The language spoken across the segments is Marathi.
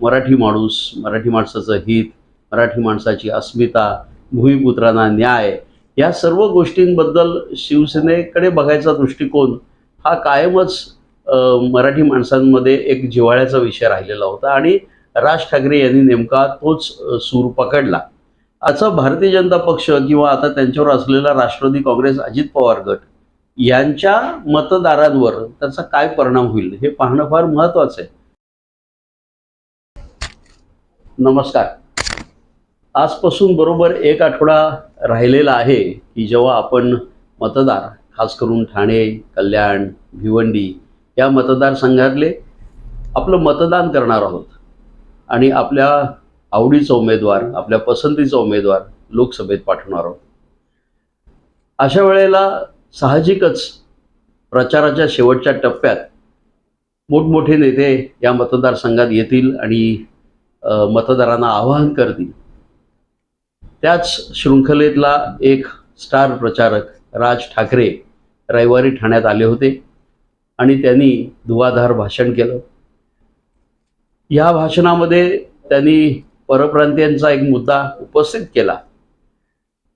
मराठी माणूस मराठी माणसाचं हित मराठी माणसाची अस्मिता भूमिपुत्रांना न्याय या सर्व गोष्टींबद्दल शिवसेनेकडे बघायचा दृष्टिकोन हा कायमच मराठी माणसांमध्ये एक जिव्हाळ्याचा विषय राहिलेला होता आणि राज ठाकरे यांनी नेमका तोच सूर पकडला. असा भारतीय जनता पक्ष किंवा आता त्यांच्यावर असलेला राष्ट्रवादी काँग्रेस अजित पवार गट यांच्या मतदारांवर त्याचा काय परिणाम होईल हे पाहणं फार महत्वाचं आहे. नमस्कार. आजपासून बरोबर एक आठवडा राहिलेला आहे की जेव्हा आपण मतदार खास करून ठाणे कल्याण भिवंडी या मतदारसंघातले आपलं मतदान करणार आहोत आणि आपल्या आवडीचा उमेदवार आपल्या पसंतीचा उमेदवार लोकसभेत पाठवणार आहोत. अशा वेळेला साहजिकच प्रचाराच्या शेवटच्या टप्प्यात मोठमोठे नेते या मतदारसंघात येतील आणि मतदारांना आवाहन करतील. त्याच शृंखलेतला एक स्टार प्रचारक राज ठाकरे रविवारी ठाण्यात आले होते आणि त्यांनी धुवाधार भाषण केलं. या भाषणामध्ये त्यांनी परप्रांतीयांचा एक मुद्दा उपस्थित केला.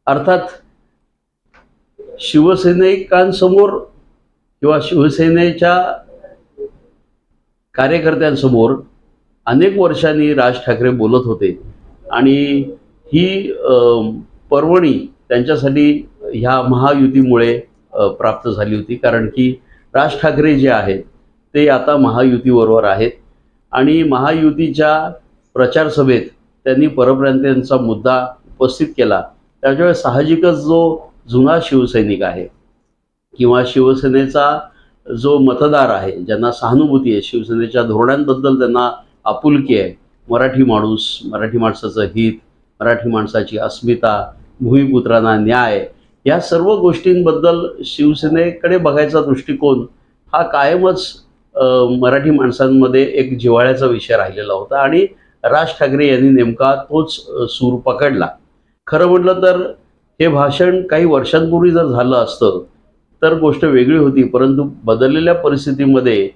अर्थात शिवसैनिकांसमोर किंवा शिवसेनेच्या कार्यकर्त्यांसमोर अनेक वर्षांनी राज ठाकरे बोलत होते. आणि ही पर्वणी त्यांच्यासाठी ह्या महायुतीमुळे प्राप्त झाली होती. कारण की राज ठाकरे जे आहेत ते आता महायुतीबरोबर आहेत. आणि महायुतीच्या प्रचार सभेत त्यांनी परप्रांतीयांचा मुद्दा उपस्थित केला. त्याच्यामुळे साहजिकच जो जुना शिवसैनिक आहे किंवा शिवसेनेचा जो मतदार आहे ज्यांना सहानुभूती आहे शिवसेनेच्या धोरणांबद्दल त्यांना आपुलकी आहे. मराठी माणूस मराठी माणसाचं हित मराठी माणसाची अस्मिता भूमिपुत्रांना न्याय या सर्व गोष्टींबद्दल शिवसेनेकडे बघायचा दृष्टिकोन हा कायमच मराठी माणसांमध्ये एक जिव्हाळ्याचा विषय राहिलेला होता आणि राज ठाकरे यांनी नेमका तोच सूर पकडला. खरं म्हटलं तर हे भाषण काही वर्षांपूर्वी जर झालं असतं तर गोष्ट वेगळी होती परंतु बदललेल्या परिस्थितीमध्ये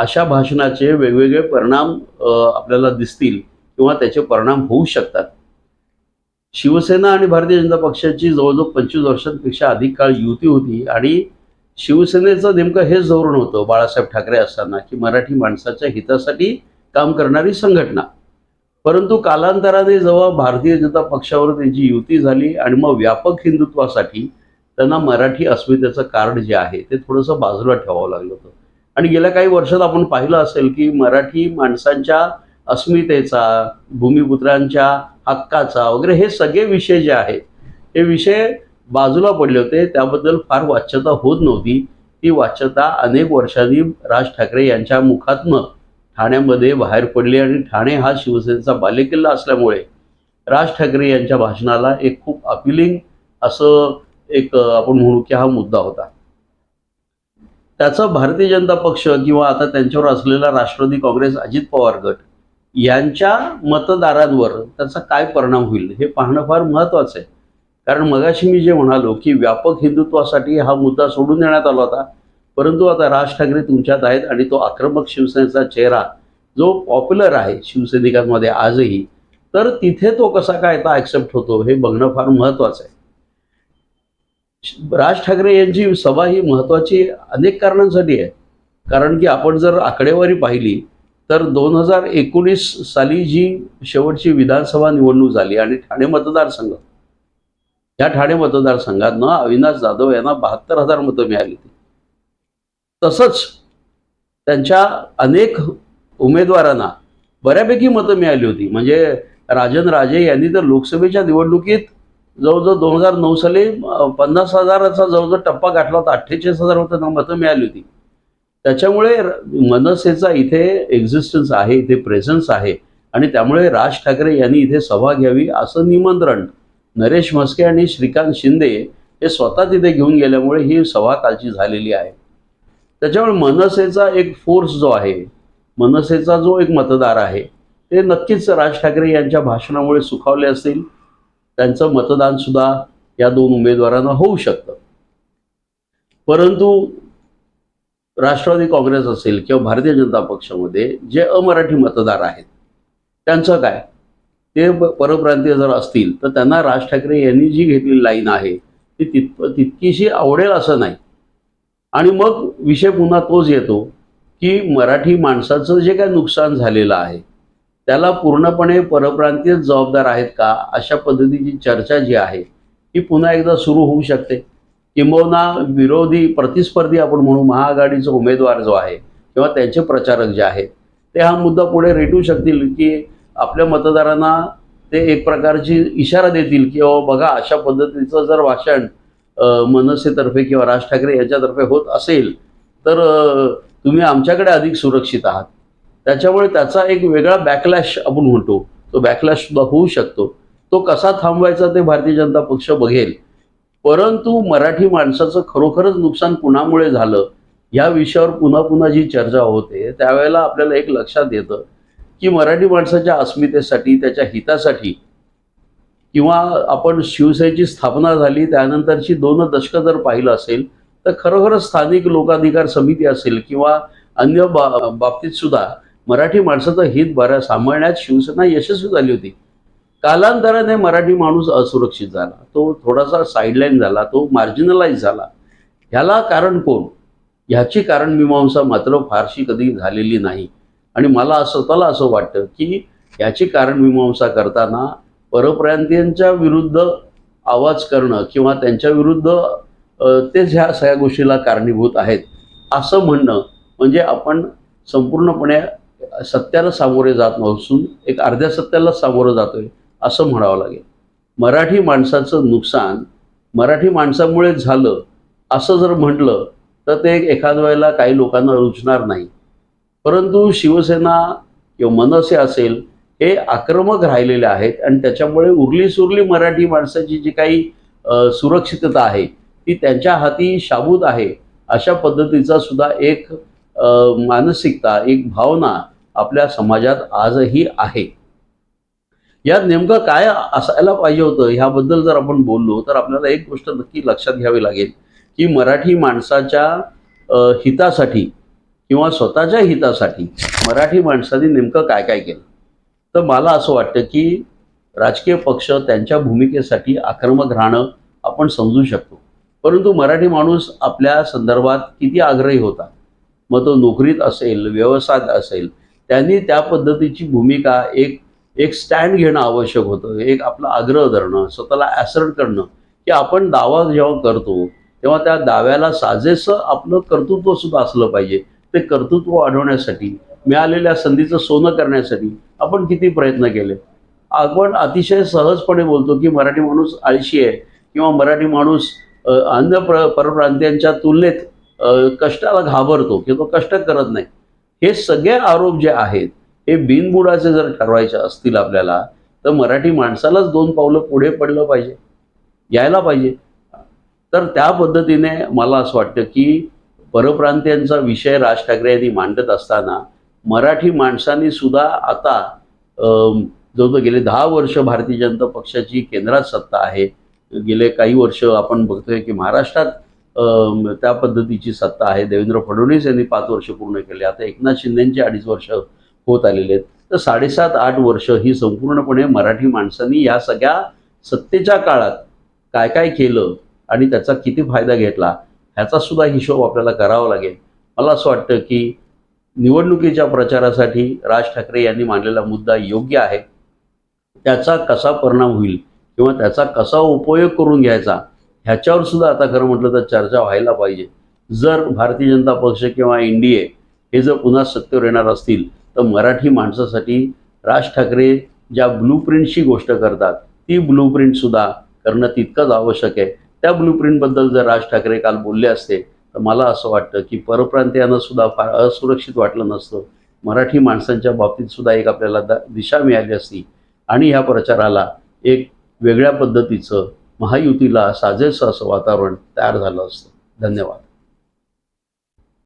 अशा भाषणाचे वेगवेगळे परिणाम आपल्याला दिसतील किंवा त्याचे परिणाम होऊ शकतात. शिवसेना आणि भारतीय जनता पक्षाची जवळजवळ पंचवीस वर्षांपेक्षा अधिक काळ युती होती आणि शिवसेनेचं नेमकं हेच धोरण होतं बाळासाहेब ठाकरे असताना की मराठी माणसाच्या हितासाठी काम करणारी संघटना. परंतु कालांतराने जेव्हा भारतीय जनता पक्षावर त्यांची युती झाली आणि मग व्यापक हिंदुत्वासाठी त्यांना मराठी अस्मितेचं कार्ड जे आहे ते थोडंसं बाजूला ठेवावं लागलं होतं. आणि गेल्या काही वर्षात आपण पाहिलं असेल की मराठी माणसांच्या अस्मितेचा भूमिपुत्रांच्या हक्काचा वगैरे हे सगळे विषय जे आहेत हे विषय बाजूला पडले होते. त्याबद्दल फार वाच्यता होत नव्हती. ती वाच्यता अनेक वर्षांनी राज ठाकरे यांच्या मुखातनं ठाण्यामध्ये बाहेर पडली आणि ठाणे हा शिवसेनेचा बालेकिल्ला असल्यामुळे राज ठाकरे यांच्या भाषणाला एक खूप अपिलिंग असं एक आपण म्हणू की हा मुद्दा होता. त्याचा भारतीय जनता पक्ष किंवा आता त्यांच्यावर असलेला राष्ट्रवादी काँग्रेस अजित पवार गट यांच्या मतदारांवर त्याचा काय परिणाम होईल हे पाहणं फार महत्त्वाचं आहे. कारण मगाशी मी जे म्हणालो की व्यापक हिंदुत्वासाठी हा मुद्दा सोडून देण्यात आला होता. परंतु आता राज ठाकरे तुमच्यात आहेत आणि तो आक्रमक शिवसेनेचा चेहरा जो पॉप्युलर आहे शिवसैनिकांमध्ये आजही तर तिथे तो कसा काय आता ॲक्सेप्ट होतो हे बघणं फार महत्त्वाचं आहे. राज ठाकरे यांची सभा ही महत्वाची अनेक कारणांसाठी आहे. कारण की आपण जर आकडेवारी पाहिली तर दोन हजार एकोणीस साली जी शेवटची विधानसभा निवडणूक झाली आणि ठाणे मतदारसंघ या ठाणे मतदारसंघातनं अविनाश जाधव यांना बहात्तर हजार मतं मिळाली होती. तसंच त्यांच्या अनेक उमेदवारांना बऱ्यापैकी मतं मिळाली होती. म्हणजे राजन राजे यांनी तर लोकसभेच्या निवडणुकीत जवळजवळ दोन हजार नऊ साली पन्नास हजाराचा जवळजवळ टप्पा गाठला होता अठ्ठेचाळीस हजार त्यांना मतं मिळाली होती. त्याच्यामुळे मनसेचा इथे एक्झिस्टन्स आहे इथे प्रेझन्स आहे आणि त्यामुळे राज ठाकरे यांनी इथे सभा घ्यावी असं निमंत्रण नरेश म्हस्के आणि श्रीकांत शिंदे हे स्वतः तिथे घेऊन गेल्यामुळे ही सभा कालची झालेली आहे. त्याच्यामुळे मनसेचा एक फोर्स जो आहे मनसेचा जो एक मतदार आहे ते नक्कीच राज ठाकरे यांच्या भाषणामुळे सुखावले असतील त्यांचं मतदान सुद्धा या दोन उमेदवारांना होऊ शकतं. परंतु राष्ट्रवादी काँग्रेस असेल किंवा भारतीय जनता पक्षामध्ये जे अमराठी मतदार आहेत त्यांचं काय? ते परप्रांतीय जर असतील तर त्यांना राज ठाकरे यांनी जी घेतलेली लाईन आहे ती तित तितकीशी आवडेल असं नाही. आणि मग विषय पुन्हा तोच येतो की मराठी माणसाचं जे काय नुकसान झालेलं आहे त्याला पूर्णपणे परप्रांतीय जबाबदार आहेत का? अशा पद्धतीची चर्चा जी आहे ही पुन्हा एकदा सुरू होऊ शकते. किंबहुना विरोधी प्रतिस्पर्धी आपण म्हणू महाआघाडीचा उमेदवार जो आहे किंवा त्यांचे प्रचारक जे आहेत ते हा मुद्दा पुढे रेटू शकतील की आपल्या मतदारांना ते एक प्रकारची इशारा देतील की अहो बघा अशा पद्धतीचं जर भाषण मनसेतर्फे किंवा राज ठाकरे यांच्यातर्फे होत असेल तर तुम्ही आमच्याकडे अधिक सुरक्षित आहात. त्याच्यामुळे त्याचा एक वेगळा बॅकलॅश आपण म्हणतो. तो बॅकलॅश सुद्धा होऊ शकतो. तो कसा थांबवायचा ते भारतीय जनता पक्ष बघेल. परंतु मराठी माणसाचं खरोखरच नुकसान कुणामुळे झालं? या विषयावर पुन्हा पुन्हा जी चर्चा होते त्यावेळेला आपल्याला एक लक्षात येतं की मराठी माणसाच्या अस्मितेसाठी त्याच्या हितासाठी किंवा आपण शिवसेनेची स्थापना झाली त्यानंतरची दोन दशकं जर पाहिलं असेल तर खरोखरच स्थानिक लोकाधिकार समिती असेल किंवा अन्य बा बाबतीत सुद्धा मराठी माणसाचं हित बऱ्या सांभाळण्यात शिवसेना यशस्वी झाली होती. कालांतराने मराठी माणूस असुरक्षित झाला. तो थोडासा साईडलाईन झाला तो मार्जिनलाइज झाला. ह्याला कारण कोण? ह्याची कारण मीमांसा मात्र फारशी कधी झालेली नाही. आणि मला स्वतःला असं वाटतं की ह्याची कारण मीमांसा करताना परप्रांतीयांच्या विरुद्ध आवाज करणं किंवा त्यांच्या विरुद्ध तेच ह्या सगळ्या गोष्टीला कारणीभूत आहेत असं म्हणणं म्हणजे आपण संपूर्णपणे सत्याला सामोरे जात नसून एक अर्ध्या सत्याला सामोरं जातोय असं म्हणावं लागेल. मराठी माणसाचं नुकसान मराठी माणसामुळे झालं असं जर म्हटलं तर ते एखाद्या वेळेला काही लोकांना रुचणार नाही. परंतु शिवसेना किंवा मनसे असेल हे आक्रमक राहिलेले आहेत आणि त्याच्यामुळे उरली सुरली मराठी माणसाची जी काही सुरक्षितता आहे ती त्यांच्या हाती शाबूत आहे अशा पद्धतीचा सुद्धा एक मानसिकता एक भावना आपल्या समाजात आजही आहे. यात नेमकं काय असायला पाहिजे होतं? ह्याबद्दल जर आपण बोललो तर आपल्याला एक गोष्ट नक्की लक्षात घ्यावी लागेल की मराठी माणसाच्या हितासाठी किंवा स्वतःच्या हितासाठी मराठी माणसाने नेमकं काय काय केलं? तर मला असं वाटतं की राजकीय पक्ष त्यांच्या भूमिकेसाठी आक्रमक राहणं आपण समजू शकतो. परंतु मराठी माणूस आपल्या संदर्भात किती आग्रही होता? मग तो नोकरीत असेल व्यवसायात असेल त्यांनी त्या पद्धतीची भूमिका एक एक स्टँड घेणं आवश्यक होतं एक आपला आग्रह धरणं स्वतःला ॲसर्ट करणं की आपण दावा जेव्हा करतो तेव्हा त्या दाव्याला साजेसं आपलं कर्तृत्व सुद्धा असलं पाहिजे. ते कर्तृत्व वाढवण्यासाठी मिळालेल्या संधीचं सोनं करण्यासाठी आपण किती प्रयत्न केले. आपण अतिशय सहजपणे बोलतो की मराठी माणूस आळशी आहे किंवा मराठी माणूस अन्य प्र परप्रांतीयांच्या तुलनेत कष्टाला घाबरतो किंवा तो कष्ट करत नाही. हे सगळे आरोप जे आहेत हे बिनबुडाचे जर ठरवायचे असतील आपल्याला तर मराठी माणसालाच दोन पावलं पुढे पडलं पाहिजे यायला पाहिजे. तर त्या पद्धतीने मला असं वाटतं की परप्रांतीयांचा विषय राज ठाकरे यांनी मांडत असताना मराठी माणसांनी सुद्धा आता जो जवळजवळ गेले दहा वर्ष भारतीय जनता पक्षाची केंद्रात सत्ता आहे गेले काही वर्ष आपण बघतोय की महाराष्ट्रात त्या पद्धतीची सत्ता आहे. देवेंद्र फडणवीस यांनी पाच वर्ष पूर्ण केले. आता एकनाथ शिंदेची अडीच वर्ष होत आलेले आहेत. तर साडेसात आठ वर्ष ही संपूर्णपणे मराठी माणसांनी या सगळ्या सत्तेच्या काळात काय काय केलं आणि त्याचा किती फायदा घेतला ह्याचा सुद्धा हिशोब आपल्याला करावा लागेल. मला असं वाटतं की निवडणुकीच्या प्रचारासाठी राज ठाकरे यांनी मांडलेला मुद्दा योग्य आहे. त्याचा कसा परिणाम होईल किंवा त्याचा कसा उपयोग करून घ्यायचा ह्याच्यावर सुद्धा आता खरं म्हटलं तर चर्चा व्हायला पाहिजे. जर भारतीय जनता पक्ष किंवा एन डी ए हे जर पुन्हा सत्तेवर येणार असतील तर मराठी माणसासाठी राज ठाकरे ज्या ब्लूप्रिंटची गोष्ट करतात ती ब्लूप्रिंटसुद्धा करणं तितकंच आवश्यक आहे. त्या ब्लूप्रिंटबद्दल जर राज ठाकरे काल बोलले असते तर मला असं वाटतं की परप्रांतीयांना सुद्धा फार असुरक्षित वाटलं नसतं. मराठी माणसांच्या बाबतीत सुद्धा एक आपल्याला द दिशा मिळाली असती. आणि ह्या प्रचाराला एक वेगळ्या पद्धतीचं महायुतीला साजेसं असं वातावरण तयार झालं असतं. धन्यवाद.